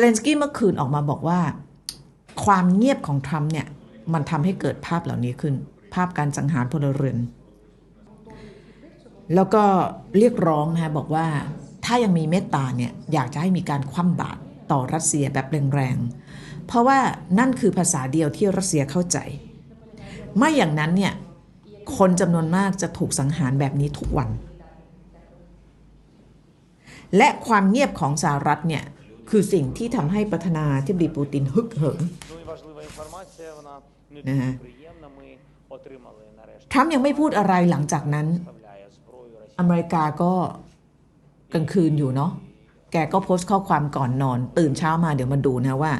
เลนสกี้เมื่อคืนออกมาบอกว่า ความเงียบของทรัมป์เนี่ย มันทำให้เกิดภาพเหล่านี้ขึ้น ภาพการสังหารพลเรือน แล้วก็เรียกร้องนะบอกว่าถ้ายังมีเมตตาเนี่ย อยากจะให้มีการคว่ำบาตรต่อรัสเซียแบบแรงๆ เพราะว่านั่นคือภาษาเดียวที่รัสเซียเข้าใจ ไม่อย่างนั้นเนี่ย คนจำนวนมากจะถูกสังหารแบบนี้ทุกวัน และความเงียบของสหรัฐเนี่ย คือสิ่งที่ทำให้ประธานาธิบดีปูตินฮึกเหิมนะฮะทรัมยังไม่พูดอะไรหลังจากนั้น อเมริกาก็กลางคืนอยู่เนาะแกก็โพสต์ข้อความก่อนนอน ตื่นเช้ามาเดี๋ยวมาดูนะว่า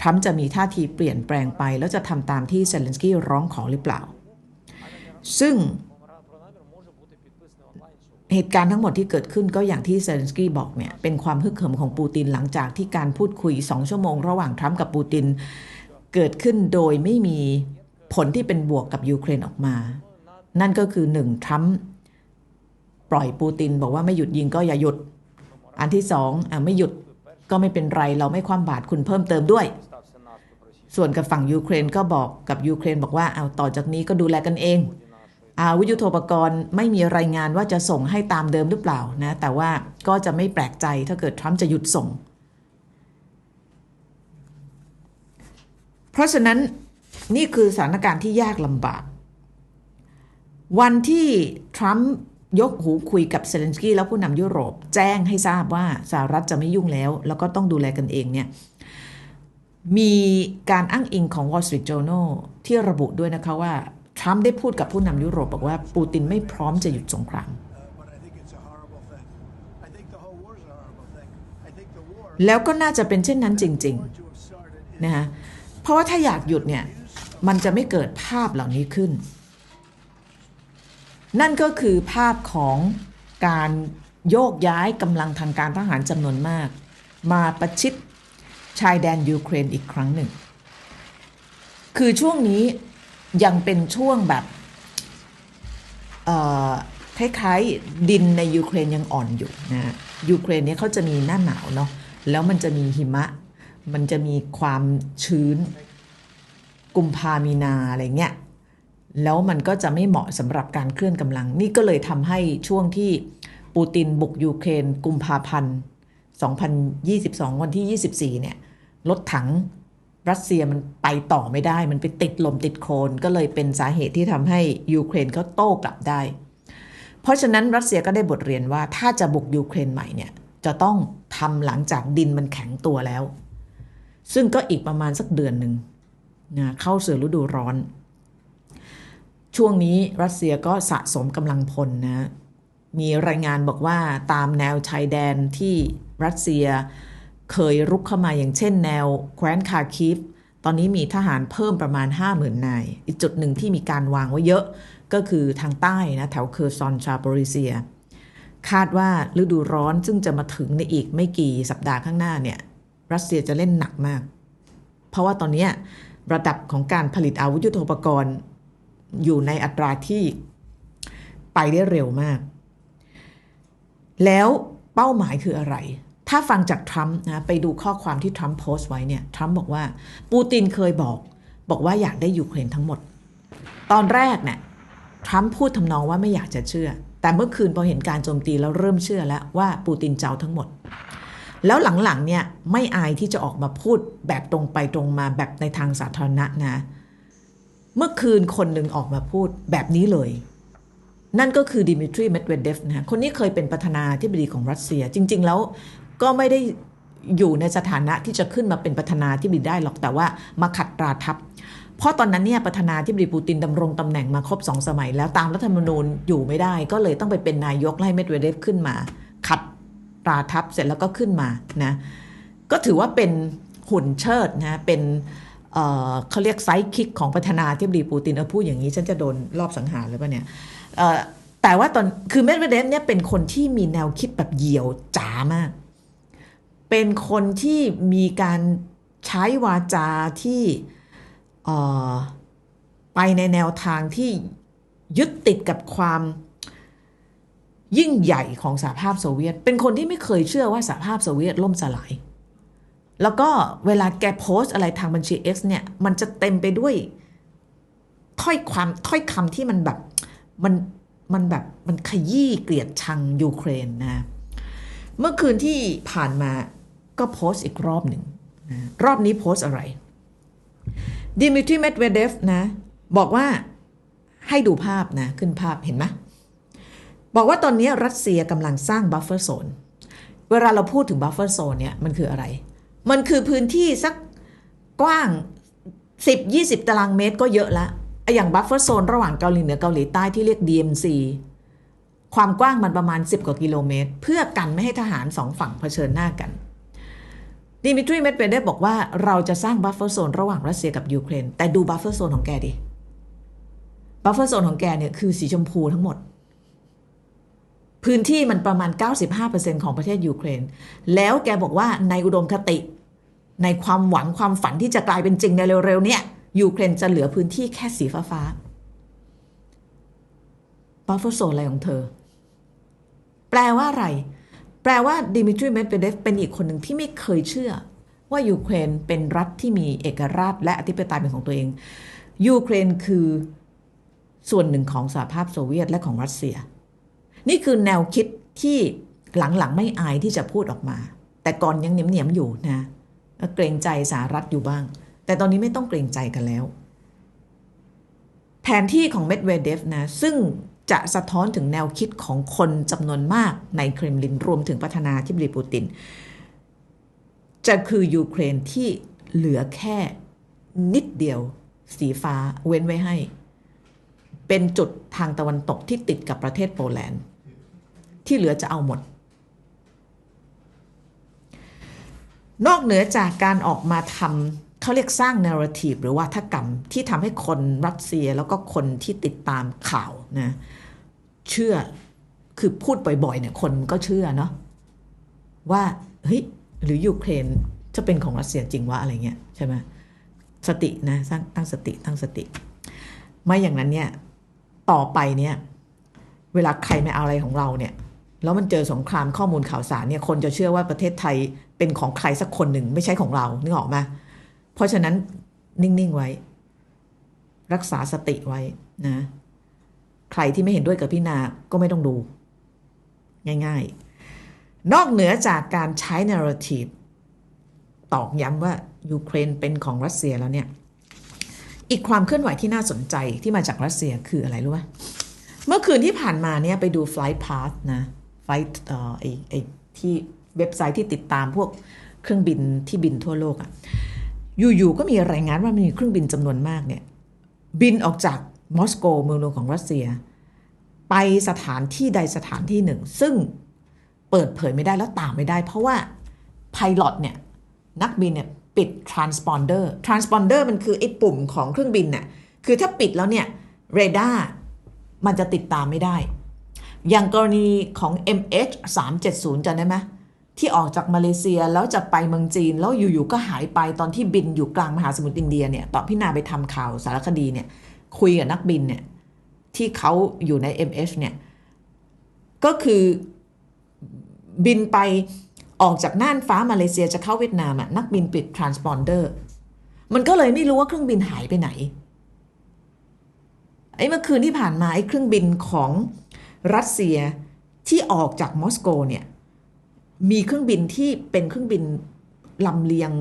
ทรัมจะมีท่าทีเปลี่ยนแปลงไป แล้วจะทำตามที่เซเลนสกี้ร้องขอหรือเปล่า ซึ่ง เหตุการณ์ทั้งหมดที่เกิดขึ้นก็อย่างที่เซเลนสกี้บอกเนี่ยเป็นความฮึกเหิมของปูตินหลังจากที่การพูดคุยสองชั่วโมงระหว่างทรัมป์กับปูติน เกิดขึ้นโดยไม่มีผลที่เป็นบวกกับยูเครนออกมา นั่นก็คือหนึ่งทรัมป์ปล่อยปูตินบอกว่าไม่หยุดยิงก็อย่าหยุด อันที่สองอะไม่หยุดก็ไม่เป็นไรเราไม่ความบาดคุณเพิ่มเติมด้วย ส่วนกับฝั่งยูเครนก็บอกกับยูเครนบอกว่าเอาต่อจากนี้ก็ดูแลกันเอง วุธยุโทโธปกรณ์ไม่มีรายงานว่าจะส่งให้ตามเดิมหรือเปล่านะแต่ว่าก็จะไม่แปลกใจถ้าเกิดทรัมป์จะหยุดส่ง เพราะฉะนั้นนี่คือสถานการณ์ที่ยากลำบาก วันที่ทรัมป์ยกหูคุยกับเซเลนสกี้แล้วผู้นำยุโรป แจ้งให้ทราบว่าสหรัฐจะไม่ยุ่งแล้ว แล้วก็ต้องดูแลกันเองเนี่ยมีการอ้างอิงของ Wall Street Journal ที่ระบุด้วยนะคะว่า ทรัมป์ได้พูดกับผู้นำยุโรปบอกว่าปูตินไม่พร้อมจะหยุดสงคราม แล้วก็น่าจะเป็นเช่นนั้นจริงๆนะคะเพราะว่าถ้าอยากหยุดเนี่ย มันจะไม่เกิดภาพเหล่านี้ขึ้น นั่นก็คือภาพของการโยกย้ายกำลังทางการทหารจำนวนมาก มาประชิดชายแดนยูเครนอีกครั้งหนึ่ง คือช่วงนี้ ยังเป็นช่วงแบบเอ่อคล้ายๆดินในยูเครนยังอ่อนอยู่นะยูเครนเนี่ยเขาจะมีหน้าหนาวเนาะแล้วมันจะมีหิมะ มันจะมีความชื้น กุมภามีนาอะไรเงี้ยแล้วมันก็จะไม่เหมาะสำหรับการเคลื่อนกำลัง นี่ก็เลยทำให้ช่วงที่ปูตินบุกยูเครน กุมภาพันธ์2022 วันที่ 24เนี่ยรถถัง รัสเซียมันไปต่อไม่ได้ มันไปติดลมติดโคลนก็เลยเป็นสาเหตุที่ทำให้ยูเครนเขาโต้กลับได้ เพราะฉะนั้นรัสเซียก็ได้บทเรียนว่าถ้าจะบุกยูเครนใหม่เนี่ยจะต้องทำหลังจากดินมันแข็งตัวแล้ว ซึ่งก็อีกประมาณสักเดือนหนึ่งนะเข้าสู่ฤดูร้อน ช่วงนี้รัสเซียก็สะสมกำลังพลนะมีรายงานบอกว่าตามแนวชายแดนที่รัสเซีย เคยรุกเข้ามาอย่างเช่นแนวแคว้นคาคิฟตอนนี้มีทหารเพิ่มประมาณ 50,000 นาย อีกจุดหนึ่งที่มีการวางไว้เยอะก็คือทางใต้นะแถวเคอร์ซอนชาบริเซีย คาดว่าฤดูร้อนซึ่งจะมาถึงในอีกไม่กี่สัปดาห์ข้างหน้าเนี่ย รัสเซียจะเล่นหนักมาก เพราะว่าตอนนี้ระดับของการผลิตอาวุธยุทโธปกรณ์ อยู่ในอัตราที่ไปได้เร็วมาก แล้วเป้าหมายคืออะไร ถ้าฟังจากทรัมป์นะไปดูข้อความที่ทรัมป์โพสต์ไว้เนี่ยทรัมป์บอกว่า ปูตินเคยบอก บอกว่าอยากได้ยูเครนทั้งหมด ตอนแรกเนี่ยทรัมป์พูดทำนองว่าไม่อยากจะเชื่อ แต่เมื่อคืนพอเห็นการโจมตีแล้วเริ่มเชื่อแล้วว่าปูตินเจ้าทั้งหมด แล้วหลังๆเนี่ยไม่อายที่จะออกมาพูดแบบตรงไปตรงมาแบบในทางสาธารณะนะ เมื่อคืนคนหนึ่งออกมาพูดแบบนี้เลยนั่นก็คือดิมิทรี เมดเวเดฟนะฮะคนนี้เคยเป็นประธานาธิบดีของรัสเซีย จริง ๆ แล้ว ก็ไม่ได้อยู่ในสถานะที่จะขึ้นมาเป็นประธานาธิบดีได้หรอกแต่ว่ามาขัดตราทัพเพราะตอนนั้นเนี่ยประธานาธิบดีปูตินดำรงตำแหน่งมาครบสองสมัย แล้วตามรัฐธรรมนูญอยู่ไม่ได้ ก็เลยต้องไปเป็นนายกไล่เมดเวเดฟขึ้นมา ขัดตราทัพเสร็จแล้วก็ขึ้นมานะก็ถือว่าเป็นหุ่นเชิดนะเป็นเเขาเรียกไซด์คิกของประธานาธิบดีปูตินเออพูดอย่างนี้ฉันจะโดนรอบสังหารหรือเปล่าเนี่ยแต่ว่าตอนคือเมดเวเดฟเนี่ยเป็นคนที่มีแนวคิดแบบเหยี่ยวจ๋ามาก เป็นคนที่มีการใช้วาจาที่ไปในแนวทางที่ยึดติดกับความยิ่งใหญ่ของสหภาพโซเวียต เป็นคนที่ไม่เคยเชื่อว่าสหภาพโซเวียตล่มสลาย แล้วก็เวลาแกโพสต์อะไรทางบัญชี X เนี่ย มันจะเต็มไปด้วยถ้อยความถ้อยคำที่มันแบบ มันมันแบบมันขยี้เกลียดชังยูเครนนะ เมื่อคืนที่ผ่านมา ก็โพสต์อีกรอบหนึ่ง รอบนี้โพสต์อะไร ดิมิทรีเมดเวเดฟนะ บอกว่าให้ดูภาพนะ ขึ้นภาพเห็นไหมบอกว่าตอนนี้รัสเซียกำลังสร้างบัฟเฟอร์โซนเวลาเราพูดถึงบัฟเฟอร์โซนเนี่ย มันคืออะไร มันคือพื้นที่สักกว้าง 10-20 ตารางเมตรก็เยอะละอย่างบัฟเฟอร์โซนระหว่างเกาหลีเหนือเกาหลีใต้ที่เรียก DMZ ความกว้างมันประมาณ 10 กว่ากิโลเมตร เพื่อกันไม่ให้ทหารสองฝั่งเผชิญหน้ากัน ดิมิทรีเมดเวเดฟบอกว่าเราจะสร้างบัฟเฟอร์โซนระหว่างรัสเซียกับยูเครน แต่ดูบัฟเฟอร์โซนของแกดิบัฟเฟอร์โซนของแกเนี่ยคือสีชมพูทั้งหมด พื้นที่มันประมาณ 95%ของประเทศยูเครน แล้วแกบอกว่าในอุดมคติ ในความหวังความฝันที่จะกลายเป็นจริงในเร็วๆเนี่ยยูเครนจะเหลือพื้นที่แค่สีฟ้าๆบัฟเฟอร์โซนอะไรของเธอ แปลว่าอะไร แปลว่าดิมิทรีเมดเวเดฟเป็นอีกคนหนึ่งที่ไม่เคยเชื่อ ว่ายูเครนเป็นรัฐที่มีเอกราชและอธิปไตยเป็นของตัวเอง ยูเครนคือส่วนหนึ่งของสหภาพโซเวียตและของรัสเซีย นี่คือแนวคิดที่หลังๆไม่อายที่จะพูดออกมา แต่ก่อนยังเหนียมๆอยู่นะ เกรงใจสหรัฐอยู่บ้าง แต่ตอนนี้ไม่ต้องเกรงใจกันแล้ว แผนที่ของเมดเวเดฟนะ ซึ่ง จะสะท้อนถึงแนวคิดของคนจำนวนมากในเครมลินรวมถึงประธานาธิบดีปูติน จะคือยูเครนที่เหลือแค่นิดเดียวสีฟ้าเว้นไว้ให้ เป็นจุดทางตะวันตกที่ติดกับประเทศโปแลนด์ ที่เหลือจะเอาหมด นอกเหนือจากการออกมาทำ เขาเรียกสร้าง narrative หรือว่าทกรรมที่ทำให้คนรัสเซียแล้วก็คนที่ติดตามข่าวนะเชื่อคือพูดบ่อยๆเนี่ยคนก็เชื่อเนาะว่าเฮ้ยหรือยูเครนจะเป็นของรัสเซียจริงวะอะไรเงี้ยใช่ไหมสตินะสร้างตั้งสติตั้งสติ ไม่อย่างนั้นเนี่ยต่อไปเนี่ยเวลาใครไม่เอาอะไรของเราเนี่ยแล้วมันเจอสงครามข้อมูลข่าวสารเนี่ยคนจะเชื่อว่าประเทศไทยเป็นของใครสักคนหนึ่งไม่ใช่ของเรานึกออกไหม เพราะฉะนั้นนิ่ง ๆ ไว้ รักษาสติไว้นะ ใครที่ไม่เห็นด้วยกับพี่นาก็ไม่ต้องดู ง่าย ๆ นอกเหนือจากการใช้ narrative ตอกย้ำว่ายูเครนเป็นของรัสเซียแล้วเนี่ย อีกความเคลื่อนไหวที่น่าสนใจที่มาจากรัสเซียคืออะไรรู้ไหมเมื่อคืนที่ผ่านมาเนี่ยไปดู Flight Path นะ Flight เอ่อไอไอที่เว็บไซต์ที่ติดตามพวกเครื่องบินที่บินทั่วโลกอะ่ะ อยู่ๆก็มีรายงานว่ามีเครื่องบินจำนวนมากเนี่ยบินออกจากมอสโกเมืองหลวงของรัสเซีย ไปสถานที่ใดสถานที่หนึ่ง ซึ่งเปิดเผยไม่ได้แล้วตามไม่ได้ เพราะว่าพลอตเนี่ยนักบินเนี่ยปิด transponder transponder มันคือไอ้ปุ่มของเครื่องบินน่ะคือถ้าปิดแล้วเนี่ยเรดาร์มันจะติดตามไม่ได้ อย่างกรณีของ MH 370จำได้ไหม ที่ออกจากมาเลเซียแล้วจะไปเมืองจีน แล้วอยู่ๆก็หายไปตอนที่บินอยู่กลางมหาสมุทรอินเดียเนี่ยตอนพี่นาไปทำข่าวสารคดีเนี่ยคุยกับนักบินเนี่ยที่เขาอยู่ใน MH เนี่ยก็คือบินไปออกจากน่านฟ้ามาเลเซียจะเข้าเวียดนามอะนักบินปิด transponder มันก็เลยไม่รู้ว่าเครื่องบินหายไปไหนไอ้เมื่อคืนที่ผ่านมาไอ้เครื่องบินของรัสเซียที่ออกจากมอสโกเนี่ย มีเครื่องบินที่เป็นเครื่องบินลำเลียง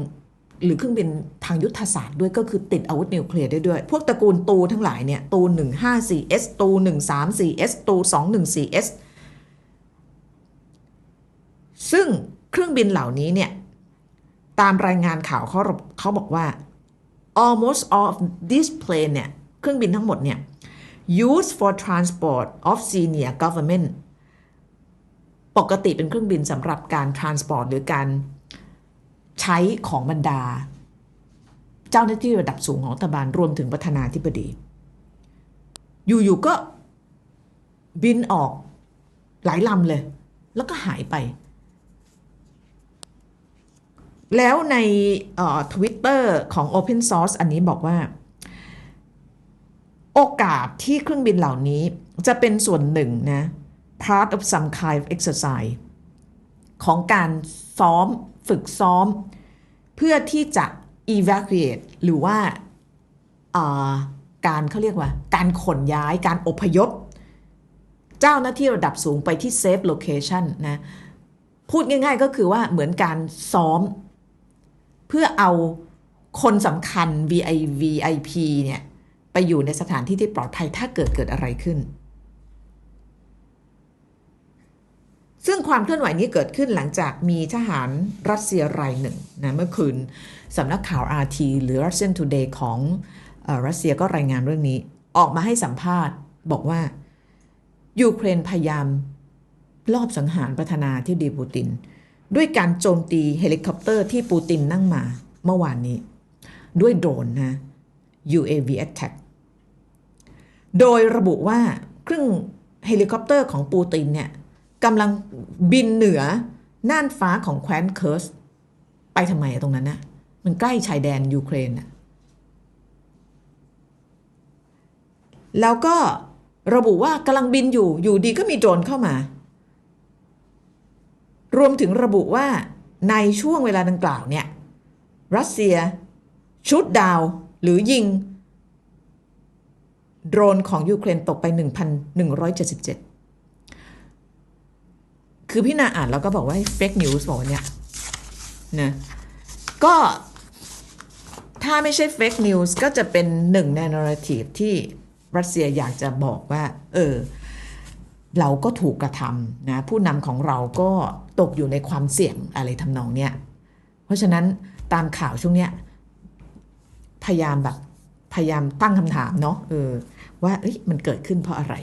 หรือเครื่องบินทางยุทธศาสตร์ด้วยก็คือติดอาวุธนิวเคลียร์ได้ด้วย พวกตระกูลตูทั้งหลายเนี่ยตู 154S ตู 134S ตู 214S ซึ่งเครื่องบินเหล่านี้เนี่ยตามรายงานข่าวเขาเขาบอกว่า almost all of this plane เนี่ยเครื่องบินทั้งหมดเนี่ย used for transport of senior government ปกติเป็นเครื่องบินสำหรับการ transport หรือการใช้ของบรรดา เจ้าหน้าที่ระดับสูงของรัฐบาลรวมถึงประธานาธิบดี อยู่ๆก็บินออกหลายลำเลย แล้วก็หายไป แล้วในทวิตเตอร์ของ Open Source อันนี้บอกว่า โอกาสที่เครื่องบินเหล่านี้จะเป็นส่วนหนึ่งนะ part of some kind of exercise ของการซ้อมฝึกซ้อม เพื่อที่จะ evacuate หรือว่าาการเขาเรียกว่า การขนย้ายการอพยพ เจ้าหน้าที่ระดับสูงไปที่ safe location นะพูดง่ายๆก็คือว่าเหมือนการซ้อม เพื่อเอาคนสำคัญ VI VIP เนี่ย ไปอยู่ในสถานที่ที่ปลอดภัยถ้าเกิดเกิดอะไรขึ้น ซึ่งความเคลื่อนไหวนี้เกิดขึ้นหลังจากมีทหารรัสเซียรายหนึ่งนะเมื่อคืนสำนักข่าว RT หรือ Russian Today ของอรัสเซียก็รายงานเรื่องนี้ ออกมาให้สัมภาษณ์บอกว่า ยูเครนพยายามลอบสังหารประธานาธิบดีปูติน ด้วยการโจมตีเฮลิคอปเตอร์ที่ปูตินนั่งมาเมื่อวานนี้ ด้วยโดรนนะ UAV attack โดยระบุว่าเครื่องเฮลิคอปเตอร์ของปูตินเนี่ย กำลังบินเหนือน่านฟ้าของแคว้นเคิร์สไปทำไมอะตรงนั้นนะมันใกล้ชายแดนยูเครนน่ะแล้วก็ระบุว่ากำลังบินอยู่อยู่ดีก็มีโดรนเข้ามา รวมถึงระบุว่าในช่วงเวลาดังกล่าวเนี่ย รัสเซีย ชุดดาวหรือยิง โดรนของยูเครนตกไป 1,177 คือพี่นาอ่านแล้วก็บอกว่าเฟกนิวส์บอกเนี่ยนะก็ถ้าไม่ใช่เฟกนิวส์ก็จะเป็นหนึ่งในนารทีฟที่รัสเซียอยากจะบอกว่า เออ เราก็ถูกกระทำนะ ผู้นำของเราก็ตกอยู่ในความเสี่ยงอะไรทำนองเนี้ย เพราะฉะนั้นตามข่าวช่วงเนี้ย พยายามแบบ พยายามตั้งคำถามเนาะเออว่าเอ้ยมันเกิดขึ้นเพราะอะไร